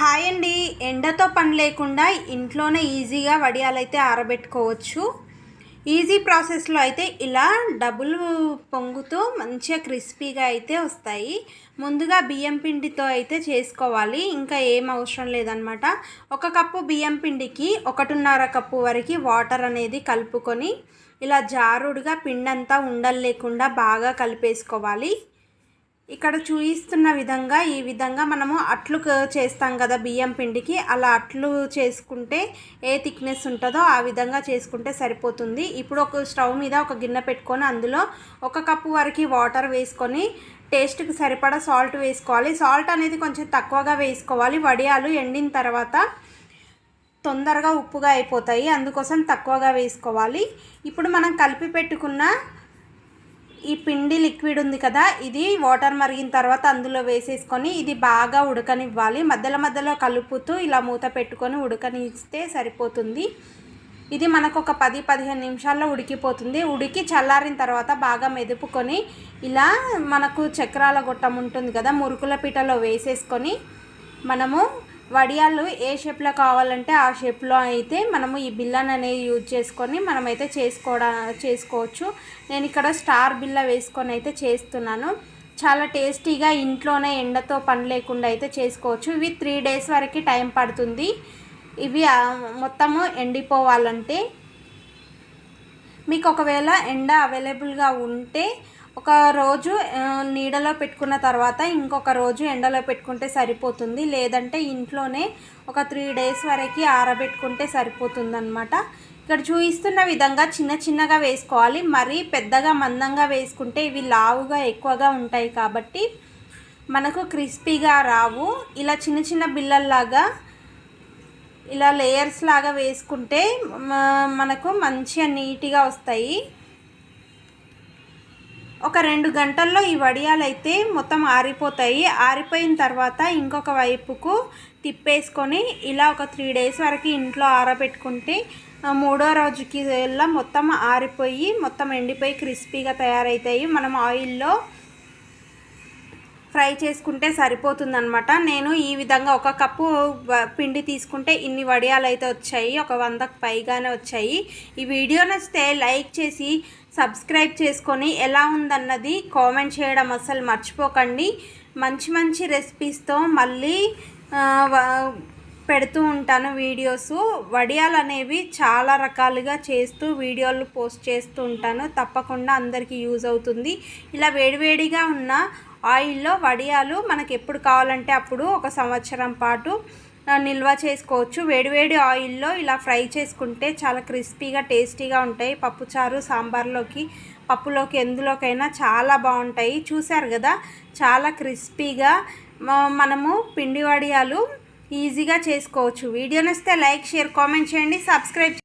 Hi అండి. ఎండతో పని లేకుండా ఇంట్లోనే ఈజీగా వడియాలైతే ఆరబెట్టుకోవచ్చు. ఈజీ ప్రాసెస్లో అయితే ఇలా డబుల్ పొంగుతూ మంచిగా క్రిస్పీగా అయితే వస్తాయి. ముందుగా బియ్యం పిండితో అయితే చేసుకోవాలి. ఇంకా ఏం అవసరం లేదనమాట. ఒక కప్పు బియ్యం పిండికి ఒకటిన్నర కప్పు వరకు వాటర్ అనేది కలుపుకొని ఇలా జారుడుగా పిండంతా ఉండలు లేకుండా బాగా కలిపేసుకోవాలి. ఇక్కడ చూపిస్తున్న విధంగా ఈ విధంగా మనము అట్లు చేస్తాం కదా బియ్యం పిండికి. అలా అట్లు చేసుకుంటే ఏ థిక్నెస్ ఉంటుందో ఆ విధంగా చేసుకుంటే సరిపోతుంది. ఇప్పుడు ఒక స్టవ్ మీద ఒక గిన్నె పెట్టుకొని అందులో ఒక కప్పు వరకు వాటర్ వేసుకొని టేస్ట్కి సరిపడా సాల్ట్ వేసుకోవాలి. సాల్ట్ అనేది కొంచెం తక్కువగా వేసుకోవాలి. వడియాలు ఎండిన తర్వాత తొందరగా ఉప్పుగా అయిపోతాయి. అందుకోసం తక్కువగా వేసుకోవాలి. ఇప్పుడు మనం కలిపి పెట్టుకున్న ఈ పిండి లిక్విడ్ ఉంది కదా ఇది వాటర్ మరిగిన తర్వాత అందులో వేసేసుకొని ఇది బాగా ఉడకనివ్వాలి. మధ్యలో మధ్యలో కలుపుతూ ఇలా మూత పెట్టుకొని ఉడకనిస్తే సరిపోతుంది. ఇది మనకు ఒక పది పదిహేను నిమిషాల్లో ఉడికిపోతుంది. ఉడికి చల్లారిన తర్వాత బాగా మెదుపుకొని ఇలా మనకు చక్రాల గొట్టం ఉంటుంది కదా మురుకుల పీటలో వేసేసుకొని మనము వడియాలు ఏ షేప్లో కావాలంటే ఆ షేప్లో అయితే మనము ఈ బిల్లాని అనేది యూజ్ చేసుకొని మనమైతే చేసుకోవడా చేసుకోవచ్చు. నేను ఇక్కడ స్టార్ బిల్ల వేసుకొని అయితే చేస్తున్నాను. చాలా టేస్టీగా ఇంట్లోనే ఎండతో పని లేకుండా అయితే చేసుకోవచ్చు. ఇవి త్రీ డేస్ వరకు టైం పడుతుంది. ఇవి మొత్తము ఎండిపోవాలంటే మీకు ఒకవేళ ఎండ అవైలబుల్గా ఉంటే ఒక రోజు నీడలో పెట్టుకున్న తర్వాత ఇంకొక రోజు ఎండలో పెట్టుకుంటే సరిపోతుంది. లేదంటే ఇంట్లోనే ఒక త్రీ డేస్ వరకు ఆరబెట్టుకుంటే సరిపోతుందన్నమాట. ఇక్కడ చూపిస్తున్న విధంగా చిన్న చిన్నగా వేసుకోవాలి. మరీ పెద్దగా మందంగా వేసుకుంటే ఇవి లావుగా ఎక్కువగా ఉంటాయి కాబట్టి మనకు క్రిస్పీగా రావు. ఇలా చిన్న చిన్న బిళ్ళల్లాగా ఇలా లేయర్స్ లాగా వేసుకుంటే మనకు మంచిగా నీట్గా వస్తాయి. ఒక రెండు గంటల్లో ఈ వడియాలు అయితే మొత్తం ఆరిపోతాయి. ఆరిపోయిన తర్వాత ఇంకొక వైపుకు తిప్పేసుకొని ఇలా ఒక త్రీ డేస్ వరకు ఇంట్లో ఆరబెట్టుకుంటే మూడో రోజుకి వెళ్ళా మొత్తం ఆరిపోయి మొత్తం ఎండిపోయి క్రిస్పీగా తయారవుతాయి మనం ఆయిల్లో ఫ్రై చేసుకుంటే సరిపోతుందనమాట నేను ఈ విధంగా ఒక కప్పు పిండి తీసుకుంటే ఇన్ని వడియాలు అయితే వచ్చాయి. ఒక వందకు పైగానే వచ్చాయి. ఈ వీడియో నచ్చితే లైక్ చేసి సబ్స్క్రైబ్ చేసుకొని ఎలా ఉందన్నది కామెంట్ చేయడం అస్సలు మర్చిపోకండి. మంచి మంచి రెసిపీస్తో మళ్ళీ పెడుతూ ఉంటాను వీడియోస్. వడియాలు అనేవి చాలా రకాలుగా చేస్తూ వీడియోలు పోస్ట్ చేస్తూ ఉంటాను. తప్పకుండా అందరికీ యూజ్ అవుతుంది. ఇలా వేడివేడిగా ఉన్న ఆయిల్లో వడియాలు మనకు ఎప్పుడు కావాలంటే అప్పుడు ఒక సంవత్సరం పాటు నిల్వ చేసుకోవచ్చు. వేడివేడి ఆయిల్లో ఇలా ఫ్రై చేసుకుంటే చాలా క్రిస్పీగా టేస్టీగా ఉంటాయి. పప్పుచారు సాంబార్లోకి పప్పులోకి ఎందులోకైనా చాలా బాగుంటాయి. చూశారు కదా? చాలా క్రిస్పీగా మనము పిండి వడియాలు ఈజీగా చేసుకోవచ్చు. వీడియో నచ్చితే లైక్ షేర్ కామెంట్ చేయండి. సబ్స్క్రైబ్